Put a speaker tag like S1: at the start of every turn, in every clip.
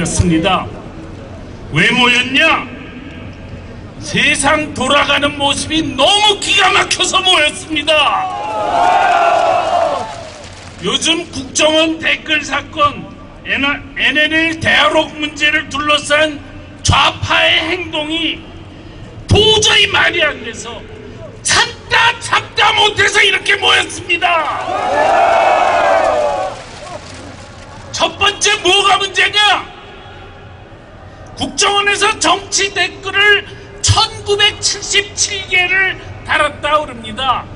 S1: 모였습니다. 왜 모였냐? 세상 돌아가는 모습이 너무 기가 막혀서 모였습니다. 요즘 국정원 댓글 사건, NLL 대화록 문제를 둘러싼 좌파의 행동이 도저히 말이 안 돼서 참다 참다 못해서 이렇게 모였습니다. 첫 번째 뭐가 문제냐? 국정원에서 정치 댓글을 1977개를 달았다 그럽니다.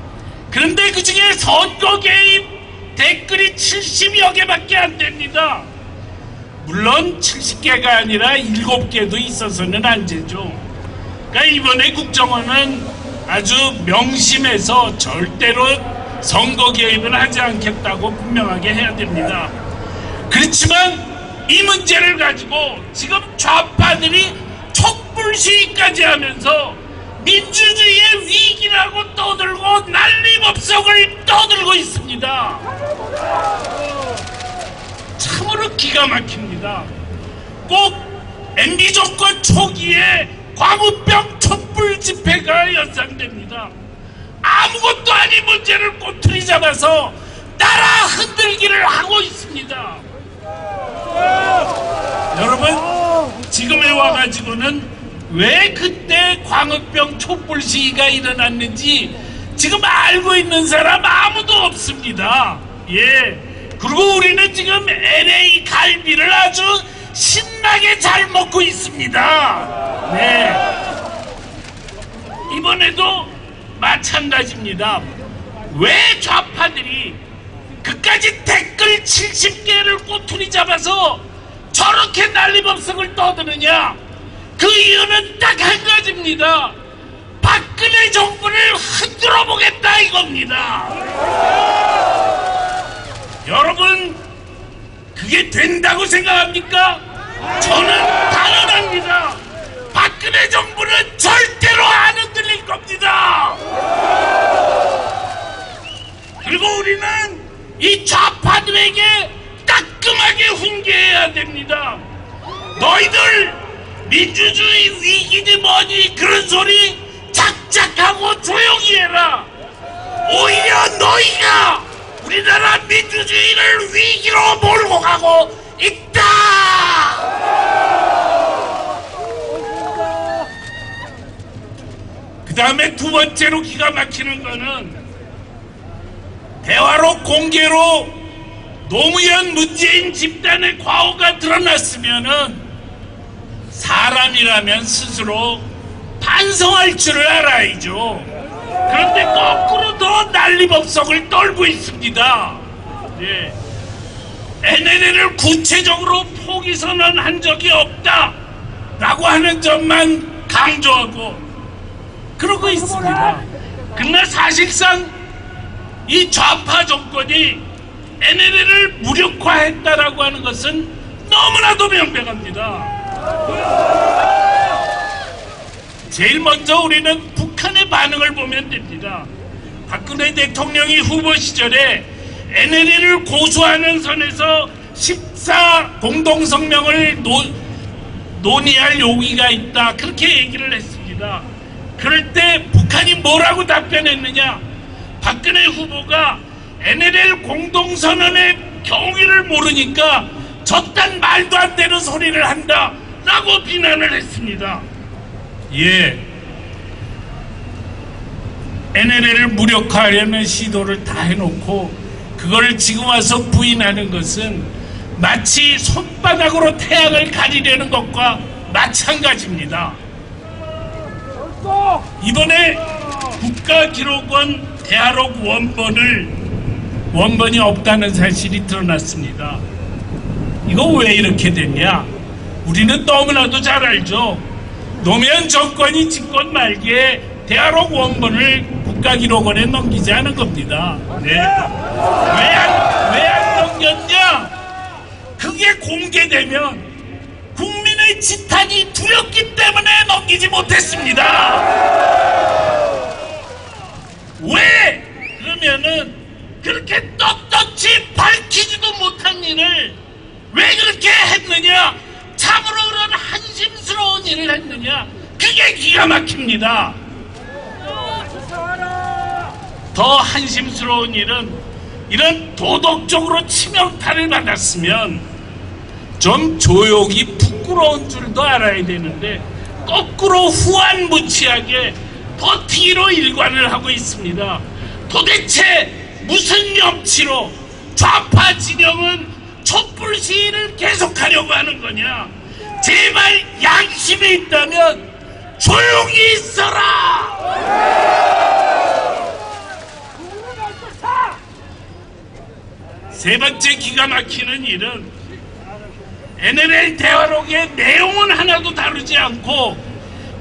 S1: 그런데 그 중에 선거 개입 댓글이 70여 개밖에 안 됩니다. 물론 70개가 아니라 7개도 있어서는 안 되죠. 그러니까 이번에 국정원은 아주 명심해서 절대로 선거 개입을 하지 않겠다고 분명하게 해야 됩니다. 그렇지만 이 문제를 가지고 지금 좌파들이 촛불 시위까지 하면서 민주주의의 위기라고 떠들고 난리법석을 떠들고 있습니다. 참으로 기가 막힙니다. 꼭 MB 정권 초기에 광우병 촛불 집회가 연상됩니다. 아무것도 아닌 문제를 꼬투리 잡아서 나라 흔들기를 하고 있습니다. 여러분 지금에 와가지고는 왜 그때 광우병 촛불 시위가 일어났는지 지금 알고 있는 사람 아무도 없습니다. 예. 그리고 우리는 지금 LA 갈비를 아주 신나게 잘 먹고 있습니다. 네. 이번에도 마찬가지입니다. 왜 좌파들이 그까지 댓글 70개를 꼬투리 잡아서 저렇게 난리법석을 떠드느냐? 그 이유는 딱 한 가지입니다. 박근혜 정부를 흔들어 보겠다 이겁니다. 여러분, 그게 된다고 생각합니까? 저는 당연합니다. 박근혜 정부는 절대로 안 흔들릴 겁니다. 그리고 우리는 이 좌파들에게 따끔하게 훈계해야 됩니다. 너희들 민주주의 위기니 뭐니 그런 소리 작작하고 조용히 해라. 오히려 너희가 우리나라 민주주의를 위기로 몰고 가고 있다. 그 다음에 두 번째로 기가 막히는 거는 대화로 공개로 노무현 문재인 집단의 과오가 드러났으면은 사람이라면 스스로 반성할 줄을 알아야죠. 그런데 거꾸로 더 난리법석을 떨고 있습니다. 예. NLL을 구체적으로 포기 선언한 적이 없다 라고 하는 점만 강조하고 그러고 있습니다. 그러나 사실상 이 좌파 정권이 NLL을 무력화했다라고 하는 것은 너무나도 명백합니다. 제일 먼저 우리는 북한의 반응을 보면 됩니다. 박근혜 대통령이 후보 시절에 NLL을 고수하는 선에서 14 공동성명을 노, 논의할 용의가 있다. 그렇게 얘기를 했습니다. 그럴 때 북한이 뭐라고 답변했느냐? 박근혜 후보가 NLL 공동선언의 경위를 모르니까 저딴 말도 안 되는 소리를 한다. 라고 비난을 했습니다. 예. NLL을 무력화하려는 시도를 다 해놓고 그걸 지금 와서 부인하는 것은 마치 손바닥으로 태양을 가리려는 것과 마찬가지입니다. 이번에 국가기록원 대하록 원본을 원본이 없다는 사실이 드러났습니다. 이거 왜 이렇게 됐냐? 우리는 너무나도 잘 알죠. 노무현 정권이 집권 말기에 대하록 원본을 국가기록원에 넘기지 않은 겁니다. 네. 왜안 왜 안 넘겼냐? 그게 공개되면 국민의 지탄이 두렵기 때문에 넘기지 못했습니다. 왜? 그러면은 그렇게 떳떳이 밝히지도 못한 일을 왜 그렇게 했느냐? 얘기를 했느냐? 그게 기가 막힙니다. 더 한심스러운 일은 이런 도덕적으로 치명타를 받았으면 좀 조용히 부끄러운 줄도 알아야 되는데 거꾸로 후안무치하게 버티기로 일관을 하고 있습니다. 도대체 무슨 염치로 좌파 진영은 촛불 시위를 계속하려고 하는 거냐? 제발 양심이 있다면 조용히 있어라! 세 번째 기가 막히는 일은 NLL 대화록의 내용은 하나도 다루지 않고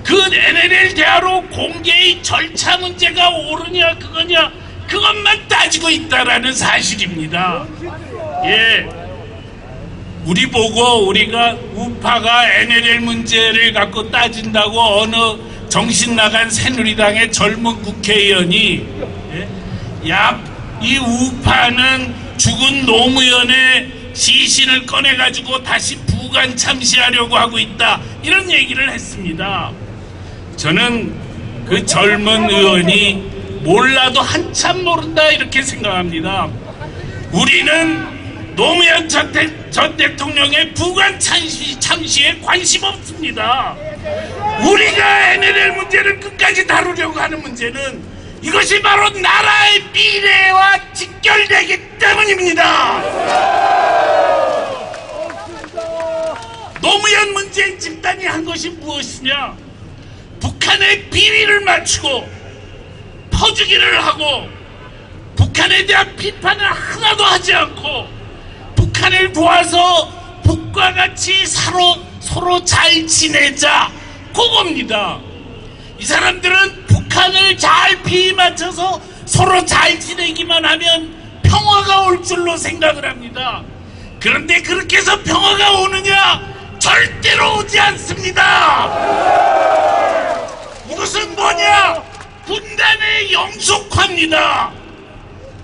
S1: 그 NLL 대화록 공개의 절차 문제가 옳으냐 그거냐 그것만 따지고 있다라는 사실입니다. 예. 우리 보고 우리가 우파가 NLL 문제를 갖고 따진다고 어느 정신 나간 새누리당의 젊은 국회의원이 예? 야, 이 우파는 죽은 노무현의 시신을 꺼내가지고 다시 부관 참시하려고 하고 있다. 이런 얘기를 했습니다. 저는 그 젊은 의원이 몰라도 한참 모른다 이렇게 생각합니다. 우리는 노무현 전, 대, 전 대통령의 부관 참시, 참시에 관심 없습니다. 우리가 NLL 문제를 끝까지 다루려고 하는 문제는 이것이 바로 나라의 미래와 직결되기 때문입니다. 노무현 문재인 집단이 한 것이 무엇이냐? 북한의 비리를 맞추고 퍼주기를 하고 북한에 대한 비판을 하나도 하지 않고 북한을 도와서 북과 같이 서로 서로 잘 지내자 그겁니다. 이 사람들은 북한을 잘 비위 맞춰서 서로 잘 지내기만 하면 평화가 올 줄로 생각을 합니다. 그런데 그렇게 해서 평화가 오느냐? 절대로 오지 않습니다. 이것은 뭐냐? 분단의 영속화입니다.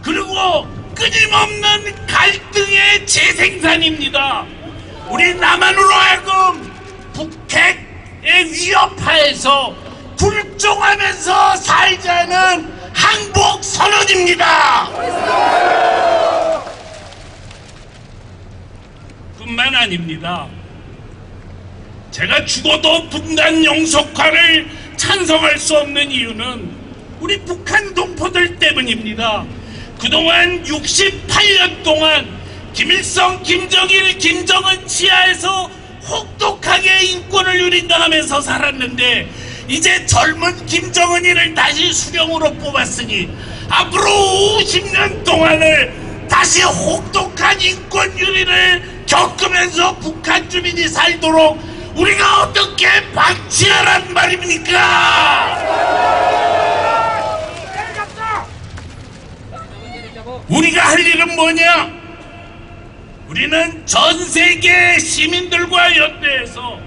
S1: 그리고 끊임없는 갈등의 재생산입니다. 우리 남한으로 하여금 북핵의 위협하에서 불종하면서 살자는 항복 선언입니다. 뿐만 아닙니다. 제가 죽어도 분단 영속화를 찬성할 수 없는 이유는 우리 북한 동포들 때문입니다. 그동안 68년 동안 김일성, 김정일, 김정은 치하에서 혹독하게 인권을 누린다하면서 살았는데 이제 젊은 김정은이를 다시 수령으로 뽑았으니 앞으로 50년 동안을 다시 혹독한 인권 유리를 겪으면서 북한 주민이 살도록 우리가 어떻게 방치하란 말입니까? 우리가 할 일은 뭐냐? 우리는 전 세계 시민들과 연대해서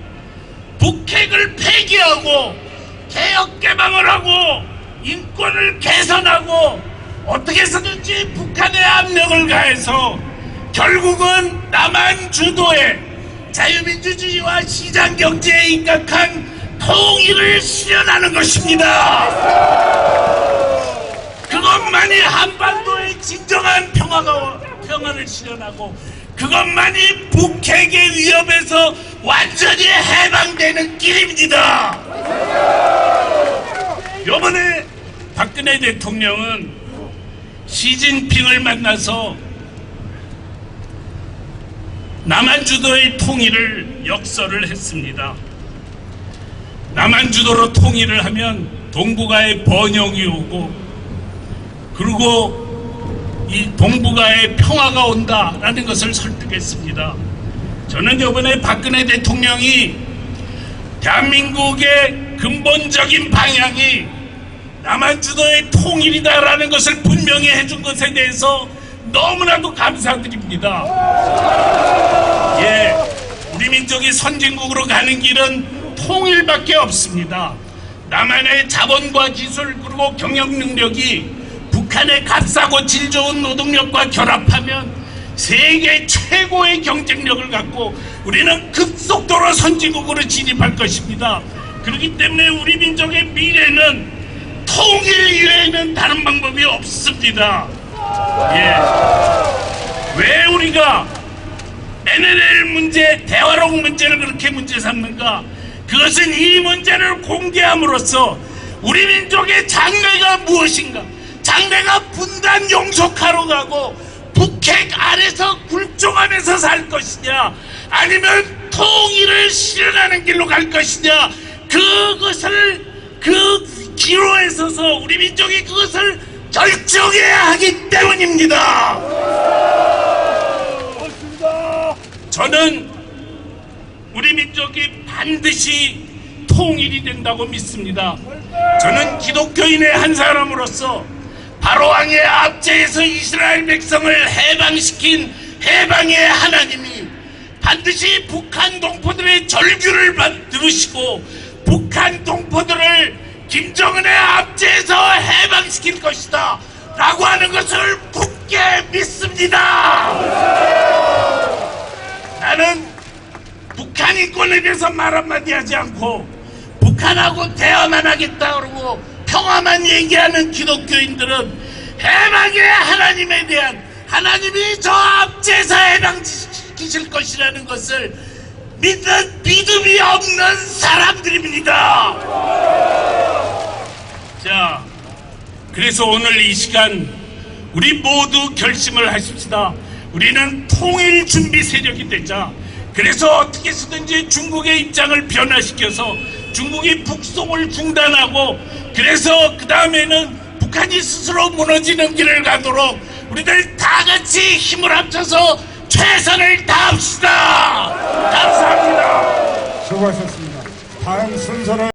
S1: 북핵을 폐기하고 개혁 개방을 하고 인권을 개선하고 어떻게 해서든지 북한의 압력을 가해서 결국은 남한 주도의 자유민주주의와 시장 경제에 입각한 통일을 실현하는 것입니다. 그것만이 한반도의 진정한 평화가 평화를 실현하고 그것만이 북핵의 위협에서 완전히 해방되는 길입니다. 요번에 박근혜 대통령은 시진핑을 만나서 남한 주도의 통일을 역설을 했습니다. 남한 주도로 통일을 하면 동북아의 번영이 오고 그리고 이 동북아의 평화가 온다라는 것을 설득했습니다. 저는 이번에 박근혜 대통령이 대한민국의 근본적인 방향이 남한 주도의 통일이다라는 것을 분명히 해준 것에 대해서 너무나도 감사드립니다. 예, 우리 민족이 선진국으로 가는 길은 통일밖에 없습니다. 남한의 자본과 기술 그리고 경영 능력이 북한의 값싸고 질 좋은 노동력과 결합하면 세계 최고의 경쟁력을 갖고 우리는 급속도로 선진국으로 진입할 것입니다. 그렇기 때문에 우리 민족의 미래는 통일 이외에는 다른 방법이 없습니다. 예. 왜 우리가 NLL 문제, 대화록 문제를 그렇게 문제 삼는가? 그것은 이 문제를 공개함으로써 우리 민족의 장래가 무엇인가? 장래가 분단 용속하러 가고 북핵 아래서 굴종하면서 살 것이냐? 아니면 통일을 실현하는 길로 갈 것이냐? 그것을 그 기로에 서서 우리 민족이 그것을 결정해야 하기 때문입니다. 저는 우리 민족이 반드시 통일이 된다고 믿습니다. 저는 기독교인의 한 사람으로서 바로왕의 압제에서 이스라엘 백성을 해방시킨 해방의 하나님이 반드시 북한 동포들의 절규를 받- 들으시고 북한 동포들을 김정은의 압제에서 해방시킬 것이다 라고 하는 것을 굳게 믿습니다. 나는 북한 인권에 대해서 말 한마디 하지 않고 북한하고 대화만 하겠다 그러고 평화만 얘기하는 기독교인들은 해방의 하나님에 대한 하나님이 저 압제에서 해방시키실 것이라는 것을 믿는 믿음이 없는 사람들입니다. 자, 그래서 오늘 이 시간 우리 모두 결심을 하십시다. 우리는 통일 준비 세력이 되자. 그래서 어떻게 해서든지 중국의 입장을 변화시켜서 중국이 북송을 중단하고 그래서 그 다음에는 북한이 스스로 무너지는 길을 가도록 우리들 다 같이 힘을 합쳐서 최선을 다합시다. 감사합니다.
S2: 수고하셨습니다. 다음 순서는